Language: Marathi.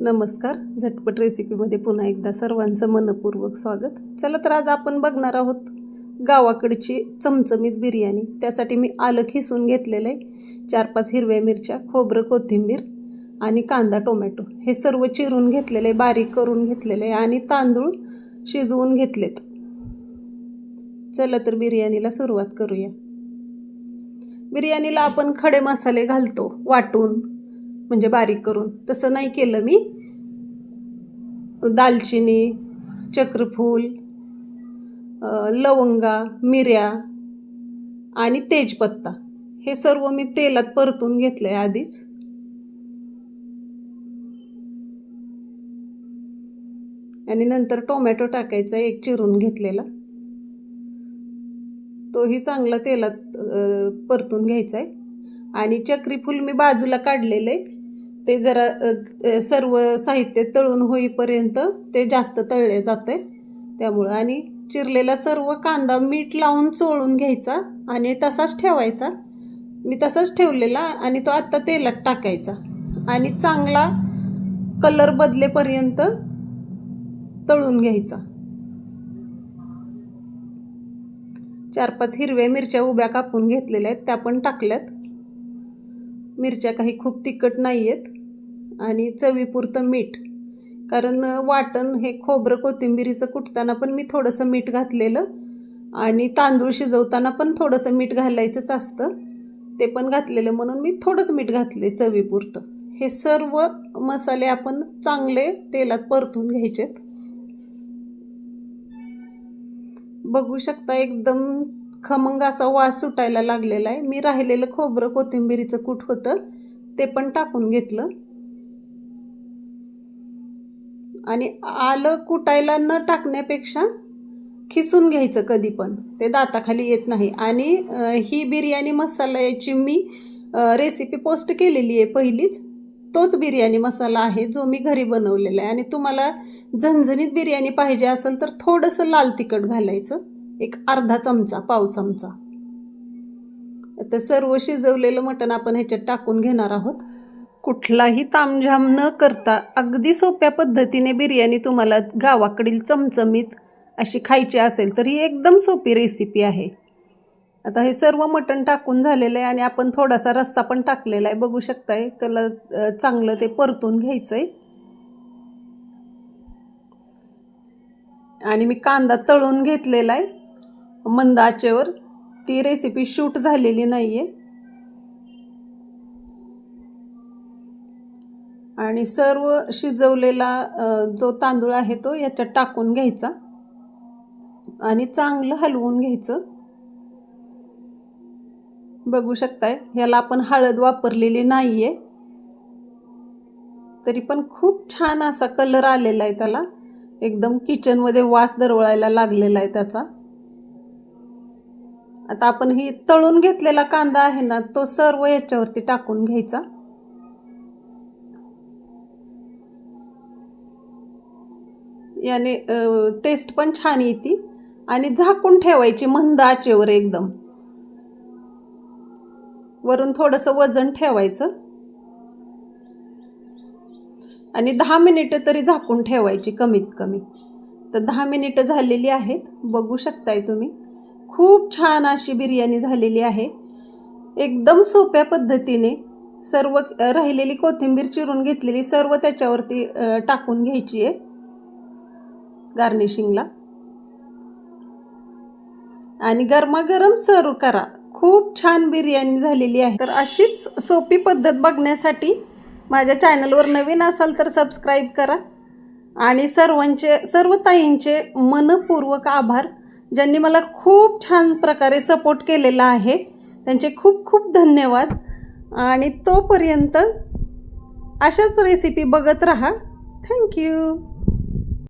नमस्कार झटपट रेसिपीमध्ये पुन्हा एकदा सर्वांचं मनपूर्वक स्वागत. चला तर आज आपण बघणार आहोत गावाकडची चमचमीत बिर्याणी. त्यासाठी मी आलं खिसून घेतलेलं आहे. चार पाच हिरव्या मिरच्या खोबरं कोथिंबीर आणि कांदा टोमॅटो. हे सर्व चिरून घेतलेलं आहे बारीक करून घेतलेलं आहे आणि तांदूळ शिजवून घेतलेत. चला तर बिर्याणीला सुरुवात करूया. बिर्याणीला आपण खडे मसाले घालतो वाटून. म्हणजे बारीक करून. तसं नाही केलं मी. दालचिनी चक्रफूल लवंगा मिऱ्या आणि तेजपत्ता. हे सर्व मी तेलात परतून घेतलं आहे आधीच. आणि नंतर टोमॅटो टाकायचा एक चिरून घेतलेला. तोही चांगला तेलात परतून घ्यायचा आहे आणि चक्रीफुल मी बाजूला काढलेले. ते जरा सर्व साहित्य तळून होईपर्यंत ते जास्त तळले जाते. त्यामुळं आणि चिरलेला सर्व कांदा मीठ लावून चोळून घ्यायचा आणि तसाच ठेवायचा. मी तसाच ठेवलेला आणि तो आत्ता तेलात टाकायचा. आणि चांगला कलर बदलेपर्यंत तळून घ्यायचा. चार पाच हिरव्या मिरच्या उभ्या कापून घेतलेल्या आहेत त्या पण टाकल्यात. मिरच्या काही खूप तिखट नाही आहेत आणि चवीपुरतं मीठ. कारण वाटण हे खोबरं कोथिंबिरीचं कुटताना पण मी थोडंसं मीठ घातलेलं आणि तांदूळ शिजवताना पण थोडंसं मीठ घालायचंच असतं. ते पण घातलेलं म्हणून मी थोडंसं मीठ घातले चवीपुरतं. हे सर्व मसाले आपण चांगले तेलात परतून घ्यायचेत. बघू शकता एकदम खमंग असा वास सुटायला लागलेला आहे. मी राहिलेलं खोबरं कोथिंबिरीचं कूट होतं ते पण टाकून घेतलं. आणि आलं कुटायला न टाकण्यापेक्षा खिसून घ्यायचं कधी पण. ते दाताखाली येत नाही. आणि ही बिर्याणी मसाल्याची मी रेसिपी पोस्ट केलेली आहे पहिलीच. तोच बिर्याणी मसाला आहे जो मी घरी बनवलेला आहे. आणि तुम्हाला झणझणीत बिर्याणी पाहिजे असेल तर थोडंसं लाल तिखट घालायचं. एक अर्धा चमचा पाव चमचा. आता सर्व शिजवलेलं मटण आपण ह्याच्यात टाकून घेणार आहोत. कुठलाही तामझाम न करता अगदी सोप्या पद्धतीने बिर्याणी तुम्हाला गावाकडील चमचमीत अशी खायची असेल तर ही एकदम सोपी रेसिपी आहे. आता हे सर्व मटण टाकून झालेलं आहे आणि आपण थोडासा रस्सा पण टाकलेला आहे. बघू शकताय त्याला चांगलं ते परतून घ्यायचं आहे आणि मी कांदा तळून घेतलेला आहे. मंद आचेवर ती रेसिपी शूट झालेली नाही आहे आणि सर्व शिजवलेला जो तांदूळ आहे तो याच्यात टाकून घ्यायचा. आणि चांगलं हलवून घ्यायचं. बघू शकताय ह्याला आपण हळद वापरलेली नाही आहे तरी पण खूप छान असा कलर आलेला आहे त्याला. एकदम किचनमध्ये वास दरवळायला लागलेला आहे त्याचा. आता आपण ही तळून घेतलेला कांदा आहे ना तो सर्व याच्यावरती टाकून घ्यायचा. याने टेस्ट पण छान येते आणि झाकून ठेवायची मंद आचेवर एकदम. वरून थोडंसं वजन ठेवायचं. आणि दहा मिनिटं तरी झाकून ठेवायची कमीत कमी. तर दहा मिनिटं झालेली आहेत बघू शकताय तुम्ही. खूप छान अशी बिर्याणी झालेली आहे. एकदम सोप्या पद्धतीने सर्व राहिलेली कोथिंबीर चिरून घेतलेली सर्व त्याच्यावरती टाकून घ्यायची आहे. गार्निशिंगला आणि गरमागरम सर्व करा. खूप छान बिर्याणी झालेली आहे. तर अशीच सोपी पद्धत बघण्यासाठी माझ्या चॅनलवर नवीन असाल तर सबस्क्राईब करा. आणि सर्वांचे सर्व ताईंचे मनपूर्वक आभार. ज्यांनी मला खूप छान प्रकारे सपोर्ट केलेला आहे. त्यांचे खूप खूप धन्यवाद. आणि तोपर्यंत अशाच रेसिपी बघत राहा. थँक्यू